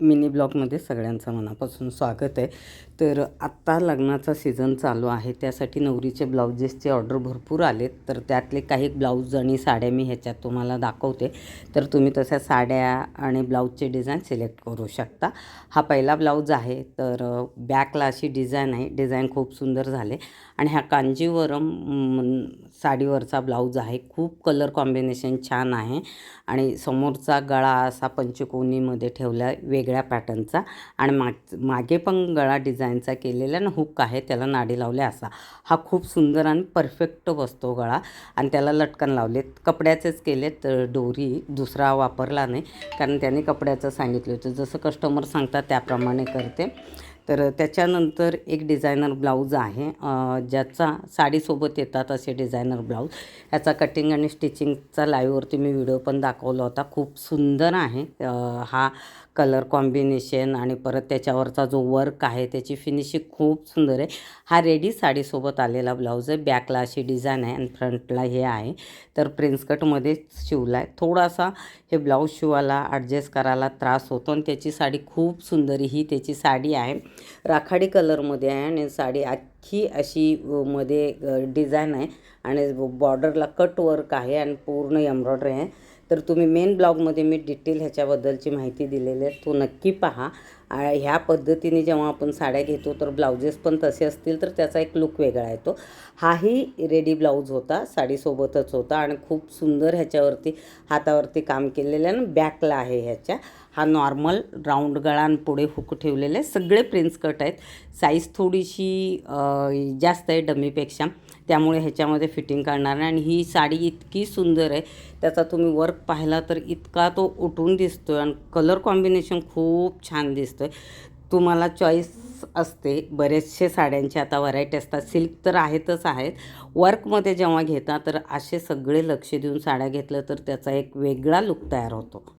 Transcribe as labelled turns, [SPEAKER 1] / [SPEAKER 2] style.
[SPEAKER 1] Mini ब्लॉगमध्ये सगळ्यांचं मनापासून स्वागत आहे. तर आत्ता लग्नाचा सीझन चालू आहे त्यासाठी नवरीचे ब्लाउजेसचे ऑर्डर भरपूर आलेत. तर त्यातले काही ब्लाऊज आणि साड्या मी ह्याच्यात तुम्हाला दाखवते. तर तुम्ही तशा साड्या आणि ब्लाऊजचे डिझाईन सिलेक्ट करू शकता. हा पहिला ब्लाऊज आहे तर बॅकला अशी डिझाईन आहे. डिझाईन खूप सुंदर झाले. आणि हा कांजीवरम साडीवरचा ब्लाऊज आहे. खूप कलर कॉम्बिनेशन छान आहे. आणि समोरचा गळा असा पंचकोनीमध्ये ठेवला वेग वेगळ्या पॅटर्नचा आणि माग मागे पण गळा डिझाईनचा केलेला ना हुक आहे त्याला नाडी लावले असा. हा खूप सुंदर आणि परफेक्ट बसतो गळा आणि त्याला लटकन लावलेत. कपड्याचेच केलेत डोरी दुसरा वापरला नाही कारण त्याने कपड्याचं सांगितलं होतं. जसं कस्टमर सांगतात त्याप्रमाणे करते. तर त्याच्यानंतर एक डिझायनर ब्लाऊज आहे. ज्याचा साडीसोबत येतात असे डिझायनर ब्लाऊज ह्याचा कटिंग आणि स्टिचिंगचा लाईव्हवरती मी व्हिडिओ पण दाखवला होता. खूप सुंदर आहे. हा कलर कॉम्बिनेशन आणि परत त्याच्यावरचा जो वर्क आहे त्याची फिनिशिंग खूप सुंदर आहे. हा रेडी साडीसोबत आलेला ब्लाऊज आहे. बॅकला अशी डिझाईन आहे आणि फ्रंटला हे आहे. तर प्रिन्सकटमध्ये शिवला आहे थोडासा हे ब्लाऊज शिवायला ॲडजस्ट करायला त्रास होतो आणि त्याची साडी खूप सुंदर ही त्याची साडी आहे. राखाडी कलरमध्ये आहे आणि साडी अख्खी अशी मध्ये डिझाईन आहे. आणि बॉर्डरला कट वर्क आहे आणि पूर्ण एम्ब्रॉयडरी आहे. तर तुम्ही मेन ब्लॉगमध्ये मी डिटेल ह्याच्याबद्दलची माहिती दिलेली आहे. तो नक्की पहा. ह्या पद्धतीने जेव्हा आपण साड्या घेतो तर ब्लाउजेस पण तसे असतील तर त्याचा एक लुक वेगळा येतो. हाही रेडी ब्लाऊज होता साडीसोबतच होता आणि खूप सुंदर ह्याच्यावरती हातावरती काम केलेलं आहे आणि बॅकला आहे ह्याच्या. हा नॉर्मल राऊंड गळांपुढे हुक ठेवलेले सगळे प्रिन्स कट आहेत. साईज थोडीशी जास्त आहे डमीपेक्षा. त्यामुळे ह्याच्यामध्ये फिटिंग करणार आहे आणि ही साडी इतकी सुंदर आहे. त्याचा तुम्ही वर्क पाहिला तर इतका तो उठून दिसतो आहे आणि कलर कॉम्बिनेशन खूप छान दिसतं दिसतो आहे तुम्हाला चॉईस असते. बरेचसे साड्यांचे आता व्हरायटी असतात. सिल्क तर आहेतच आहेत. वर्कमध्ये जेव्हा घेता तर असे सगळे लक्ष देऊन साड्या घेतलं तर त्याचा एक वेगळा लुक तयार होतो.